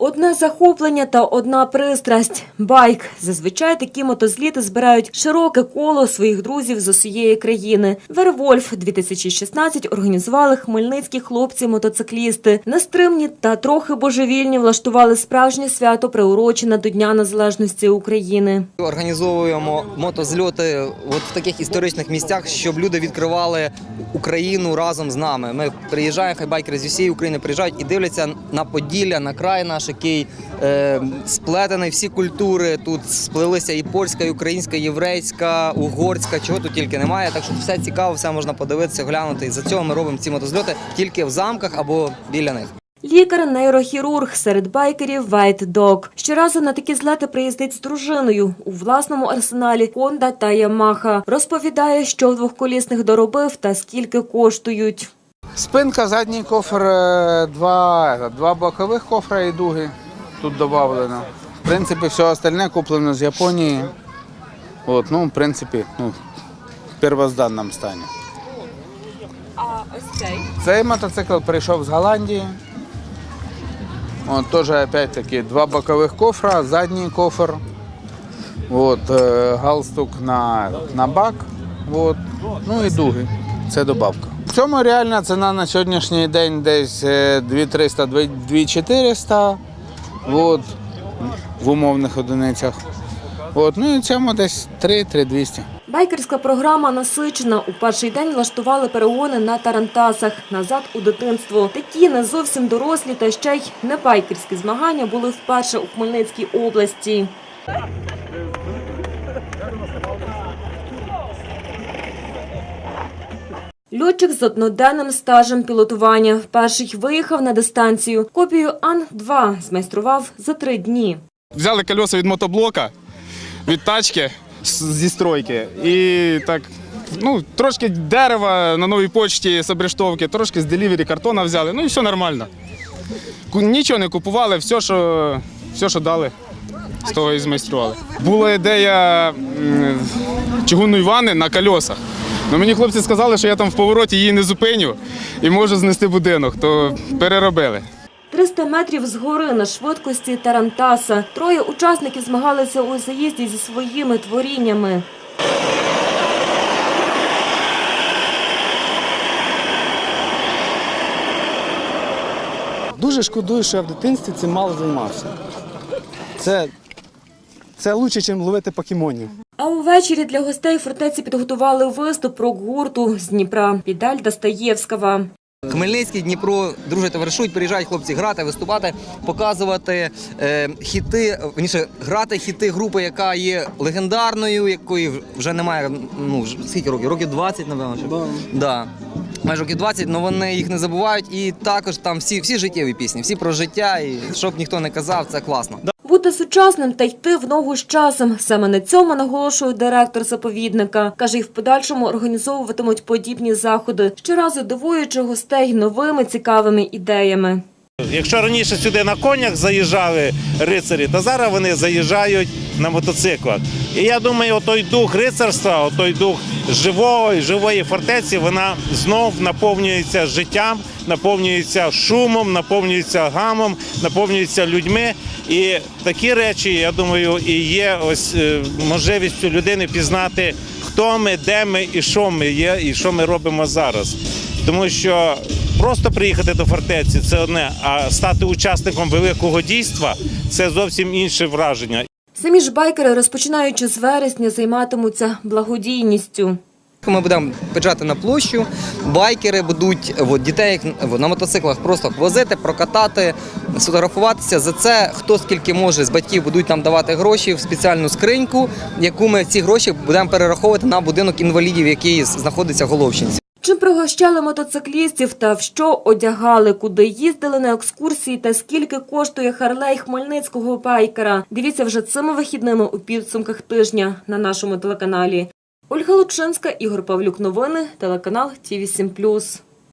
Одне захоплення та одна пристрасть байк. Зазвичай такі мотозліти збирають широке коло своїх друзів з усієї країни. Вервольф 2016 організували хмельницькі хлопці-мотоциклісти. Нестримні та трохи божевільні влаштували справжнє свято, приурочене до Дня Незалежності України. Організовуємо мотозльоти от в таких історичних місцях, щоб люди відкривали Україну разом з нами. Ми приїжджаємо, хай байкери з усієї України приїжджають і дивляться на Поділля, на край наш, який е, сплетений всі культури. Тут сплелися і польська, і українська, і єврейська, угорська, чого тут тільки немає. Так що все цікаво, все можна подивитися, глянути. І за цього ми робимо ці мотозльоти тільки в замках або біля них. Лікар-нейрохірург серед байкерів White Dog. Щоразу на такі злети приїздить з дружиною у власному арсеналі Honda та Yamaha. Розповідає, що в двохколісних доробив та скільки коштують. Спинка, задній кофр, е, два, два бокових кофра і дуги тут додано. В принципі, все остальне куплено з Японії. От, ну, в принципі, ну, в первозданному стані. А ось цей Цей мотоцикл прийшов з Голландії. От, теж опять-таки два бокових кофра, задній кофр. От, е, галстук на, на бак. От, ну і дуги. Це добавка. В цьому реальна ціна на сьогоднішній день десь е, 2300 2400 от, в умовних одиницях. От, ну і цьому десь 3-3200. Байкерська програма насичена. У перший день влаштували перегони на тарантасах назад у дитинство. Такі не зовсім дорослі та ще й не байкерські змагання були вперше у Хмельницькій області. Льотчик з одноденним стажем пілотування перший виїхав на дистанцію. Копію Ан-2 змайстрував за три дні. Взяли колеса від мотоблока, від тачки зі стройки. І так, ну, трошки дерева на новій почті з обрештовки, трошки з делівері картона взяли. Ну і все нормально. Нічого не купували, все, що, все, що дали, з того і змайстрували. Була ідея чугунної ванни на колесах. Ну, мені хлопці сказали, що я там в повороті її не зупиню і можу знести будинок, то переробили. 300 метрів згори на швидкості Тарантаса. Троє учасників змагалися у заїзді зі своїми творіннями. Дуже шкодую, що я в дитинстві цим мало займався. Це, це краще, ніж ловити покемонів. А увечері для гостей фортеці підготували виступ рок-гурту з Дніпра Підаль Достаєвського. Хмельницький, Дніпро, друже товаришують, приїжджають хлопці грати, виступати, показувати е, хіти, верніше, грати хіти групи, яка є легендарною, якої вже немає. Ну ж- скільки років? Років 20, напевно. Що? Да. Майже років 20, але вони їх не забувають. І також там всі, всі життєві пісні, всі про життя. І щоб ніхто не казав, це класно. Бути сучасним та йти в ногу з часом. Саме на цьому наголошує директор заповідника. Каже, і в подальшому організовуватимуть подібні заходи, щоразу дивуючи гостей новими цікавими ідеями. Якщо раніше сюди на конях заїжджали рицарі, то зараз вони заїжджають на мотоциклах. І я думаю, той дух рицарства, той дух живої, живої фортеці, вона знов наповнюється життям, наповнюється шумом, наповнюється гамом, наповнюється людьми. І такі речі, я думаю, і є ось е, можливістю людини пізнати, хто ми, де ми і що ми є, і що ми робимо зараз. Тому що просто приїхати до фортеці це одне, а стати учасником великого дійства це зовсім інше враження. Самі ж байкери, розпочинаючи з вересня, займатимуться благодійністю. Ми будемо приїжджати на площу, байкери будуть от, дітей на мотоциклах просто возити, прокатати, сфотографуватися. За це хто скільки може з батьків будуть нам давати гроші в спеціальну скриньку, яку ми ці гроші будемо перераховувати на будинок інвалідів, який знаходиться в Головчинці. Чим пригощали мотоциклістів та в що одягали, куди їздили на екскурсії та скільки коштує харлей хмельницького байкера. Дивіться вже цими вихідними у підсумках тижня на нашому телеканалі. Ольга Лучинська, Ігор Павлюк. Новини, телеканал Ті 7